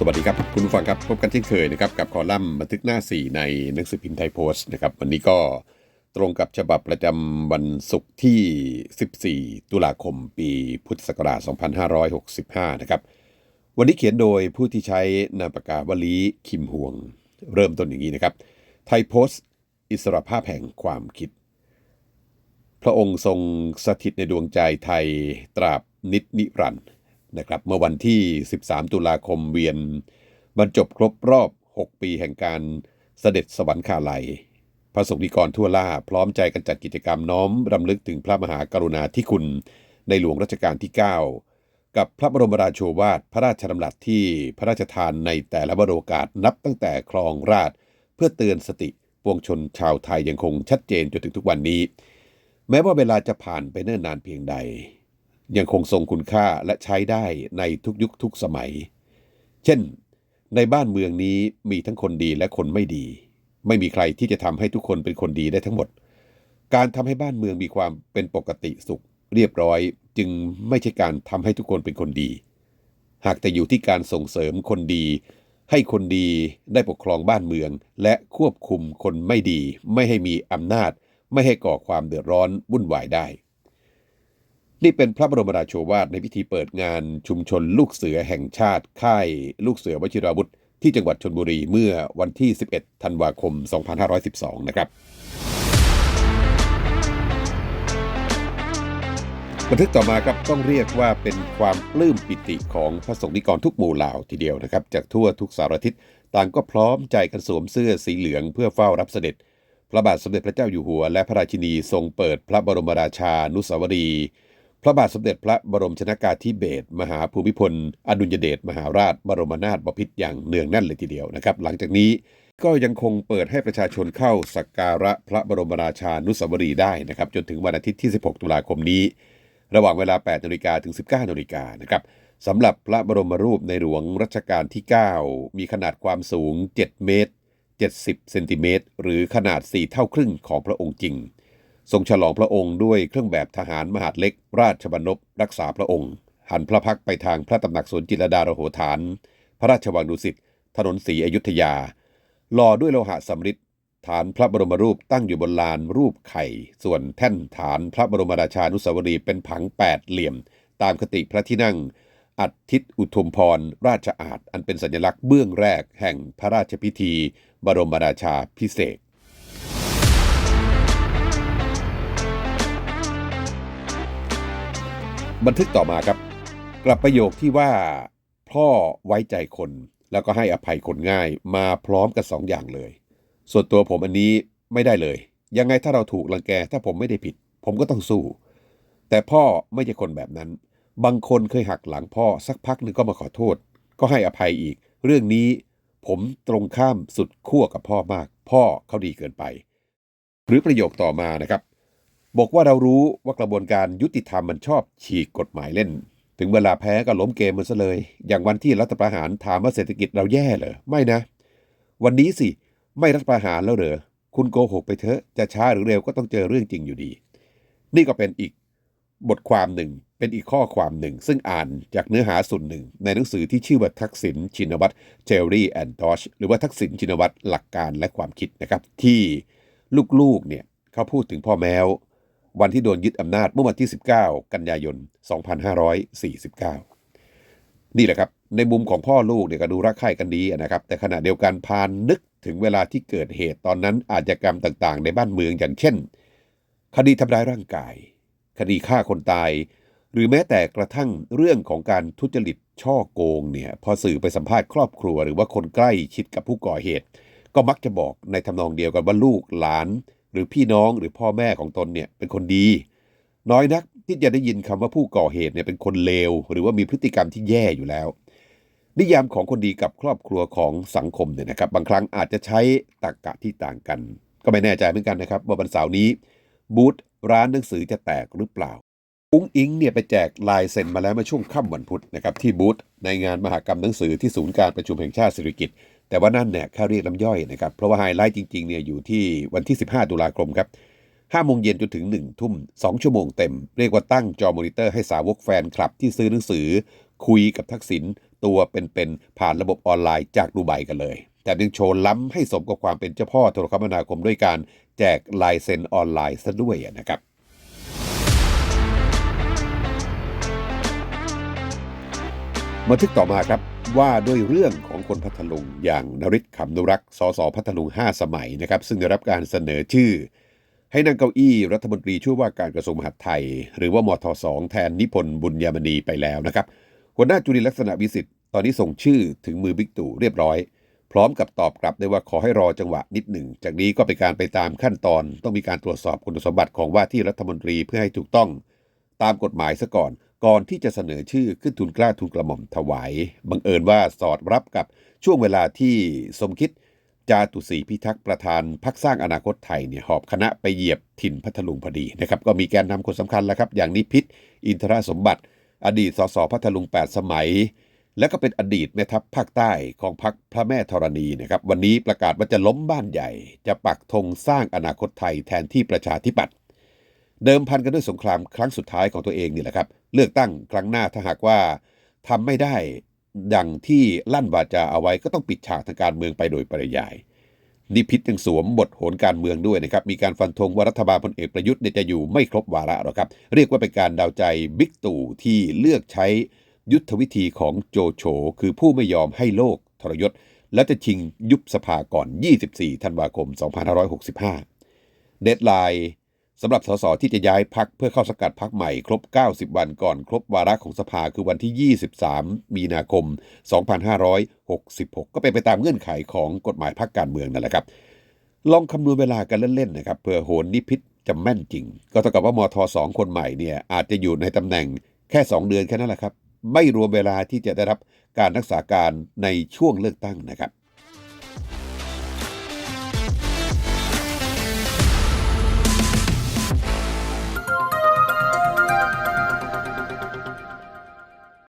สวัสดีครับ คุณผู้ฟังครับ พบกันเช่นเคยนะครับ กับคอลัมน์บันทึกหน้า 4 ในหนังสือพิมพ์ไทยโพสต์นะครับ วันนี้ก็ตรงกับฉบับประจำวันศุกร์ที่ 14 ตุลาคมปีพุทธศักราช 2565 นะครับ วันนี้เขียนโดยผู้ที่ใช้นามปากกาวลีคิมฮวง เริ่มต้นอย่างนี้นะครับ ไทยโพสต์ อิสรภาพแห่งความคิด พระองค์ทรงสถิตในดวงใจไทยตราบนิจนิรันดร์ นะครับเมื่อวันที่ 13 ตุลาคมเวียนบรรจบครบรอบ 6 ปีแห่งการเสด็จสวรรคาลัย พระสงฆ์นิกรทั่วล่าพร้อมใจกันจัดกิจกรรมน้อมรำลึกถึงพระมหากรุณาธิคุณในหลวงรัชกาลที่ 9 กับพระบรมราโชวาทพระราชดำรัสที่พระราชทานในแต่ละวโรกาสนับตั้งแต่ครองราชเพื่อเตือนสติปวงชนชาวไทยยังคงชัดเจนจนถึงทุกวันนี้ แม้ว่าเวลาจะผ่านไปเนิ่นนานเพียงใด ยังคงทรงคุณค่าและใช้ได้ในทุกยุคทุกสมัย เช่น ในบ้านเมืองนี้มีทั้งคนดีและคนไม่ดี ไม่มีใครที่จะทำให้ทุกคนเป็นคนดีได้ทั้งหมด การทำให้บ้านเมืองมีความเป็นปกติสุข เรียบร้อยจึงไม่ใช่การทำให้ทุกคนเป็นคนดี หากแต่อยู่ที่การส่งเสริมคนดี ให้คนดีได้ปกครองบ้านเมือง และควบคุมคนไม่ดี ไม่ให้มีอำนาจ ไม่ให้ก่อความเดือดร้อนวุ่นวายได้ นี่เป็นพระบรมราโชวาทในพิธีเปิดงานชุมชนลูกเสือแห่งชาติ ค่ายลูกเสือวชิราวุธ ที่จังหวัดชนบุรีเมื่อวันที่ 11 ธันวาคม 2512 นะครับ บันทึกต่อมาครับต้องเรียกว่าเป็นความปลื้มปิติของพระสงฆ์นิกรทุกหมู่เหล่าทีเดียวนะครับ จากทั่วทุกสารทิศต่างก็พร้อมใจกันสวมเสื้อสีเหลืองเพื่อเฝ้ารับเสด็จ พระบาทสมเด็จพระเจ้าอยู่หัว และพระราชินีทรงเปิดพระบรมราชานุสาวรีย์ ระบาทสมเด็จพระบรมชนากาธิเบศรมหาภูมิพล อดุลยเดชมหาราช บรมนาถบพิตรอย่างเนืองแน่นเลยทีเดียวนะครับ หลังจากนี้ก็ยังคงเปิดให้ประชาชนเข้าสักการะพระบรมราชานุสาวรีย์ได้นะครับจนถึงวันอาทิตย์ที่ 16 ตุลาคมนี้ ระหว่างเวลา 8นาฬิกาถึง 19นาฬิกานะครับสำหรับพระบรมรูปในหลวงรัชกาลที่ 9 มีขนาดความสูง 7 เมตร 70 เซนติเมตรหรือขนาด 4 เท่าครึ่งของพระองค์จริง ทรงฉลองพระองค์ด้วยเครื่องแบบทหารมหาดเล็ก ราชบัณฑรักษาพระองค์ หันพระพักไปทางพระตำหนักสวนจิรดาโรโหฐาน พระราชวังดุสิตถนนศรีอยุธยาหล่อด้วยโลหะสำริดฐานพระบรมรูปตั้งอยู่บนลานรูปไข่ ส่วนแท่นฐานพระบรมราชานุสาวรีย์เป็นผังแปดเหลี่ยม ตามคติพระที่นั่ง อัทิตอุทุมพร ราชอาณอันเป็นสัญลักษณ์เบื้องแรกแห่งพระราชพิธี บรมราชาพิเศษ บันทึกต่อมาครับ กลับประโยคที่ว่า พ่อไว้ใจคน แล้วก็ให้อภัยคนง่ายมาพร้อมกันสองอย่างเลย ส่วนตัวผมอันนี้ไม่ได้เลย ยังไงถ้าเราถูกลังแกถ้าผมไม่ได้ผิด ผมก็ต้องสู้ แต่พ่อไม่ใช่คนแบบนั้น บางคนเคยหักหลังพ่อสักพักหนึ่งก็มาขอโทษ ก็ให้อภัยอีก เรื่องนี้ผมตรงข้ามสุดขั้วกับพ่อมาก พ่อเขาดีเกินไป หรือประโยคต่อมานะครับ บอกว่าเรารู้ว่ากระบวนการยุติธรรมมันชอบฉีกกฎหมายเล่น ถึงเวลาแพ้ก็ล้มเกมมันซะเลย อย่างวันที่รัฐประหารถามว่าเศรษฐกิจเราแย่เหรอไม่นะ วันนี้สิไม่รัฐประหารแล้วเหรอคุณโกหกไปเถอะจะช้าหรือเร็วก็ต้องเจอเรื่องจริงอยู่ดี นี่ก็เป็นอีกบทความหนึ่งเป็นอีกข้อความหนึ่ง ซึ่งอ่านจากเนื้อหาส่วนหนึ่ง ในหนังสือที่ชื่อว่าทักษิณชินวัตรเจอรี่แอนด์ดอชหรือว่าทักษิณชินวัตรหลักการและความคิดนะครับ ที่ลูกๆเนี่ยเขาพูดถึงพ่อแมว วันที่โดนยึดอำนาจเมื่อวันที่ 19 กันยายน 2549 นี่แหละครับ ในมุมของพ่อลูกเนี่ยก็ดูรักใคร่กันดีนะครับ แต่ขณะเดียวกันพานนึกถึงเวลาที่เกิดเหตุตอนนั้นอาชญากรรมต่างๆ ในบ้านเมืองอย่างเช่น คดีทำร้ายร่างกาย คดีฆ่าคนตาย หรือแม้แต่กระทั่งเรื่องของการทุจริตช่อโกงเนี่ยพอสื่อไปสัมภาษณ์ครอบครัว หรือว่าคนใกล้ชิดกับผู้ก่อเหตุ ก็มักจะบอกในทำนองเดียวกันว่าลูกหลาน รือพี่น้องหรือพ่อแม่ของตนเนี่ยเป็นคนดี น้อยนักที่จะได้ยินคำว่าผู้ก่อเหตุเนี่ยเป็นคนเลว หรือว่ามีพฤติกรรมที่แย่อยู่แล้ว นิยามของคนดีกับครอบครัวของสังคมเนี่ยนะครับ บางครั้งอาจจะใช้ตรรกกะที่ต่างกัน ก็ไม่แน่ใจเหมือนกันนะครับว่าวันเสาร์นี้บูธร้านหนังสือจะแตกหรือเปล่าอุ้งอิงเนี่ยไปแจกลายเซ็นมาแล้วเมื่อช่วงค่ำวันพุธนะครับที่บูธในงานมหกรรมหนังสือที่ศูนย์การประชุมแห่งชาติสิริกิติ์ แต่ว่านั่นเนี่ยแค่เรียกน้ำย่อยนะครับ เพราะว่าไฮไลท์จริงๆเนี่ยอยู่ที่วันที่ 15 ตุลาคมครับ5โมงเย็นจนถึง 1 ทุ่ม 2 ชั่วโมงเต็ม เรียกว่าตั้งจอมอนิเตอร์ให้สาวกแฟนคลับที่ซื้อหนังสือ คุยกับทักษิณตัวเป็นๆผ่านระบบออนไลน์จากดูไบกันเลย แต่ยังโชว์ล้ำให้สมกับความเป็นเจ้าพ่อโทรคมนาคมด้วยการแจกลายเซ็นออนไลน์ซะด้วยนะครับ บันทึกต่อมาครับว่าด้วยเรื่องของคนพัทลุงอย่างนริศขำนุรักษ์สสพัทลุง 5 สมัยนะครับ ซึ่งได้รับการเสนอชื่อ ให้นั่งเก้าอี้รัฐมนตรีช่วยว่าการกระทรวงมหาดไทย หรือว่ามทสองแทนนิพนธ์บุญยามณีไปแล้วนะครับหัวหน้าจุลินลักษณะวิสิทธิ์ตอนนี้ส่งชื่อถึงมือบิ๊กตู่เรียบร้อย พร้อมกับตอบกลับได้ว่าขอให้รอจังหวะนิดหนึ่ง จากนี้ก็เป็นการไปตามขั้นตอน ต้องมีการตรวจสอบคุณสมบัติของว่าที่รัฐมนตรีเพื่อให้ถูกต้อง ตามกฎหมายซะก่อน ก่อนที่จะเสนอชื่อขึ้นทุนกล้าทุนกระหม่อมถวาย บังเอิญว่าสอดรับกับช่วงเวลาที่สมคิด จาตุศรีพิทักษ์ประธานพักสร้างอนาคตไทยเนี่ยหอบคณะไปเหยียบถิ่นพัทลุงพอดีนะครับก็มีแกนนำคนสำคัญแล้วครับ อย่างนิพิษอินทรสมบัติ อดีตสสพัทลุง 8 สมัย และก็เป็นอดีตแม่ทัพภาคใต้ของพักพระแม่ธรณีนะครับวันนี้ประกาศว่าจะล้มบ้านใหญ่ จะปักธงสร้างอนาคตไทยแทนที่ประชาธิปัตย์ เดิมพันกันด้วยสงครามครั้งสุดท้ายของตัวเองนี่แหละครับ เลือกตั้งครั้งหน้าถ้าหากว่าทำไม่ได้ดังที่ลั่นวาจาเอาไว้ก็ต้องปิดฉากทางการเมืองไปโดยปริยายนิพิษยังสวมบทโหนการเมืองด้วยนะครับ มีการฟันธงว่ารัฐบาลพลเอกประยุทธ์เนี่ยจะอยู่ไม่ครบวาระหรอกครับ เรียกว่าเป็นการดาวใจบิ๊กตู่ที่เลือกใช้ยุทธวิธีของโจโฉคือผู้ไม่ยอมให้โลกทรยศ และจะชิงยุบสภาก่อน 24 ธันวาคม 2565 เดดไลน์ สำหรับสสที่จะย้ายพักเพื่อเข้าสกัดพักใหม่ครบ 90 วันก่อนครบวาระของสภาคือวันที่ 23 มีนาคม 2566 ก็เป็นไปตามเงื่อนไขของกฎหมายพักการเมืองนั่นแหละครับ ลองคำนวณเวลากันเล่นๆนะครับเพื่อโหนนิพิษจะแม่นจริง ก็เท่ากับว่ามทสองคนใหม่เนี่ยอาจจะอยู่ในตำแหน่งแค่ 2 เดือนแค่นั้นแหละครับ ไม่รวมเวลาที่จะได้รับการรักษาการในช่วงเลือกตั้งนะครับ